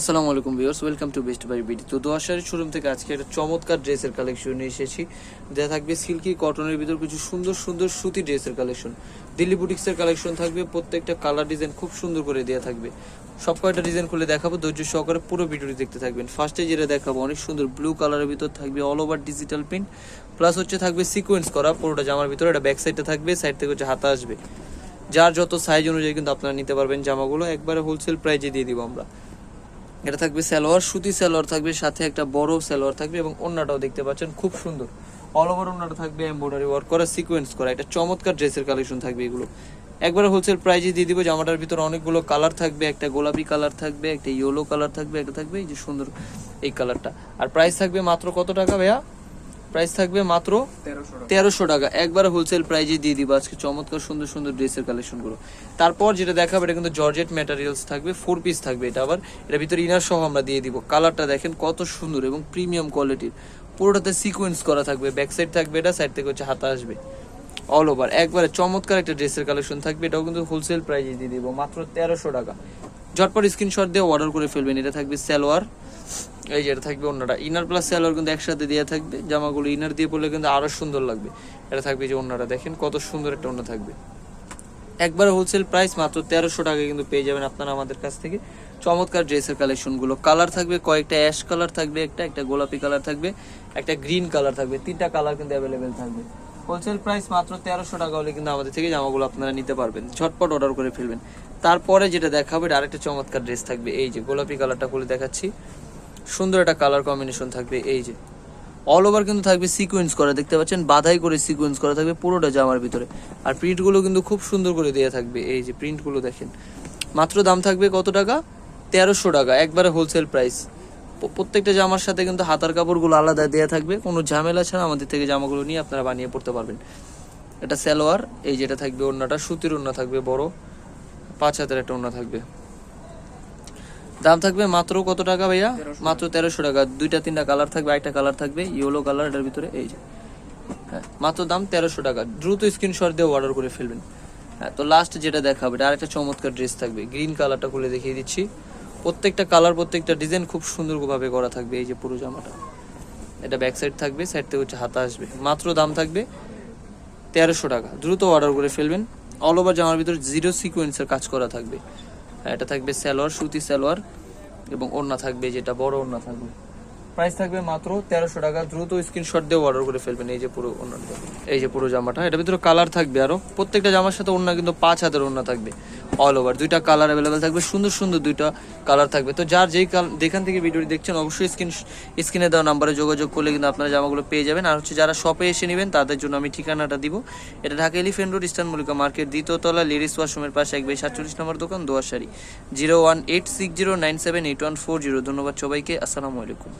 আসসালামু আলাইকুম viewers, welcome to Best Buy BD তো দোয়াশারি শোরুম থেকে আজকে একটা চমৎকার ড্রেসের কালেকশন নিয়ে এসেছি। দেওয়া থাকবে সিল্কি কটনের ভিতর কিছু সুন্দর সুন্দর সুতি ড্রেসের কালেকশন দিল্লি বুটিক্সের কালেকশন থাকবে, প্রত্যেকটা কালার ডিজাইন খুব সুন্দর করে দেওয়া থাকবে। সব কয়টা ডিজাইন খুলে দেখাবো, ধৈর্য সহকারে পুরো ভিডিওটি দেখতে থাকবেন। ফার্স্টে যেটা দেখাবো, অনেক সুন্দর ব্লু কালারের ভিতর থাকবে all over digital print plus হচ্ছে থাকবে সিকোয়েন্স করা, পুরোটা জামার ভিতরে, এটা ব্যাক সাইডটা থাকবে সাইড থেকে হচ্ছে হাতা আসবে। যার যত সাইজ অনুযায়ী কিন্তু আপনারা নিতে পারবেন জামাগুলো। একবারে হোলসেল প্রাইজে দিয়ে দিব আমরা। এটা থাকবে সালোয়ার, সুতি সালোয়ার থাকবে, সাথে একটা বড় সালোয়ার থাকবে এবং অন্যটাও দেখতে পাচ্ছেন, খুব সুন্দর। অল ওভার অন্যটা থাকবে এমব্রয়ডারি ওয়ার্ক করা সিকোয়েন্স করা, একটা চমৎকার ড্রেসের কালেকশন থাকবে এগুলো। একবার হোলসেল প্রাইজে দিয়ে দিব, জামাটার ভিতরে অনেকগুলো কালার থাকবে, একটা গোলাপি কালার থাকবে, একটা ইয়েলো কালার থাকবে, একটা থাকবে, এই যে সুন্দর এই কালারটা আর প্রাইস থাকবে মাত্র কত টাকা ভাইয়া? প্রাইস থাকবে মাত্র তেরোশো টাকা। একবার হোলসেল প্রাইজে দিয়ে দিব। আজকে চমৎকার সুন্দর সুন্দর ড্রেসের কালেকশনগুলো তারপর যেটা দেখাবে, এটা কিন্তু জর্জেট ম্যাটেরিয়ালস থাকবে ফোর পিস থাকবে এটা আবার। এটা ভিতরে ইনার সহ আমরা দিয়ে দিব। কালারটা দেখেন কত সুন্দর এবং প্রিমিয়াম কোয়ালিটির পুরোটাতে সিকোয়েন্স করা থাকবে। ব্যাক সাইড থাকবে এটা সাইড থেকে হচ্ছে হাতা আসবে। অল ওভার একবারে চমৎকার একটা ড্রেসের কালেকশন থাকবে। এটাও কিন্তু হোলসেল প্রাইজে দিয়ে দিব। মাত্র তেরোশো টাকা। ঝটপট স্ক্রিনশট দিয়ে অর্ডার করে ফেলবেন। এটা থাকবে সালোয়ার। এই যে এটা থাকবে অন্যটা। ইনার প্লাস সালোয়ার কিন্তু একসাথে দেওয়া থাকবে, জামাগুলো ইনার দিয়ে পরলে কিন্তু আরও সুন্দর লাগবে। এটা থাকবে যে অন্যটা, দেখেন কত সুন্দর একটা অন্য থাকবে। একবার হোলসেল প্রাইস মাত্র তেরোশো টাকা কিন্তু পেয়ে যাবেন আপনারা আমাদের কাছ থেকে। চমৎকার ড্রেসের কালেকশনগুলো কালার থাকবে, কয়েকটা অ্যাশ কালার থাকবে, একটা একটা গোলাপি কালার থাকবে, একটা গ্রিন কালার থাকবে, তিনটা কালার কিন্তু অ্যাভেলেবেল থাকবে। হোলসেল প্রাইস মাত্র তেরোশো টাকা হলে কিন্তু আমাদের থেকে জামাগুলো আপনারা নিতে পারবেন। ঝটপট অর্ডার করে ফেলবেন। তারপরে যেটা দেখাবে আরেকটা চমৎকার ড্রেস থাকবে। এই যে গোলাপি কালারটা খুলে দেখাচ্ছি। সুন্দর একটা কালার কম্বিনেশন থাকবে, এই যে। অল ওভার কিন্তু থাকবে সিকোয়েন্স করা, দেখতে পাচ্ছেন? বাধাই করে সিকোয়েন্স করা থাকবে পুরোটা জামার ভিতরে। আর প্রিন্টগুলো কিন্তু খুব সুন্দর করে দেওয়া থাকবে, এই যে প্রিন্টগুলো দেখেন। মাত্র দাম থাকবে কত টাকা? তেরোশো টাকা, একবারে হোলসেল প্রাইস প্রত্যেকটা জামার সাথে কিন্তু হাতার কাপড়গুলো আলাদা দেওয়া থাকবে। কোনো ঝামেলা ছাড়া আমাদের থেকে জামাগুলো নিয়ে আপনারা বানিয়ে পড়তে পারবেন। এটা সালোয়ার, এই যেটা থাকবে ওড়নাটা, সুতির ওড়না থাকবে বড়। পাঁচ হাতের একটা ওড়না থাকবে। দাম থাকবে মাত্র কত টাকা ভাইয়া? মাত্র তেরোশো টাকা। দুইটা, তিনটা কালার থাকবে একটা কালার থাকবে ইয়েলো কালার এটার ভিতরে এই যে। হ্যাঁ মাত্র দাম তেরোশো টাকা। দ্রুত স্ক্রিনশট দিয়ে অর্ডার করে ফেলবেন। হ্যাঁ তো লাস্ট যেটা দেখাবে, এটা আরেকটা চমৎকার ড্রেস থাকবে। গ্রিন কালারটা খুলে দেখিয়ে দিচ্ছি। প্রত্যেকটা কালার প্রত্যেকটা ডিজাইন খুব সুন্দরভাবে করা থাকবে এই যে পুরো জামাটা। এটা ব্যাক সাইড থাকবে সাইড থেকে হচ্ছে হাতা আসবে। মাত্র দাম থাকবে তেরোশো টাকা। দ্রুত অর্ডার করে ফেলবেন। অল ওভার জামার ভিতরে জিরো সিকোয়েন্সের কাজ করা থাকবে। এটা থাকবে সালোয়ার সুতি সালোয়ার এবং ওড়না থাকবে যেটা বড় ওড়না থাকবে। প্রাইস থাকবে মাত্র তেরোশো টাকা। দ্রুত স্ক্রিনশট দিয়ে অর্ডার করে ফেলবেন এই যে পুরো ওড়নাটা এই যে পুরো জামাটা, এটার ভিতরে কালার থাকবে আরও। প্রত্যেকটা জামার সাথে ওড়না কিন্তু পাঁচ হাতের ওড়না থাকবে অল ওভার দুইটা কালার অ্যাভেলেবেল থাকবে, সুন্দর সুন্দর দুইটা কালার থাকবে। তো যার যেই কাল যেখান থেকে ভিডিওটি দেখছেন, অবশ্যই স্ক্রিন স্ক্রিনে দেওয়া নাম্বারে যোগাযোগ করলে কিন্তু আপনারা জামাগুলো পেয়ে যাবেন। আর হচ্ছে যারা শপে এসে নেবেন, তাদের জন্য আমি ঠিকানাটা দিব। এটা Dhaka Elephant Road Eastern Mallika Market দ্বিতীয়তলা ladies ওয়াশরুমের পাশে এক সাতচল্লিশ নম্বর দোকান Doyashari zero one eight six zero nine seven eight one four zero ধন্যবাদ সবাইকে, আসসালামু আলাইকুম।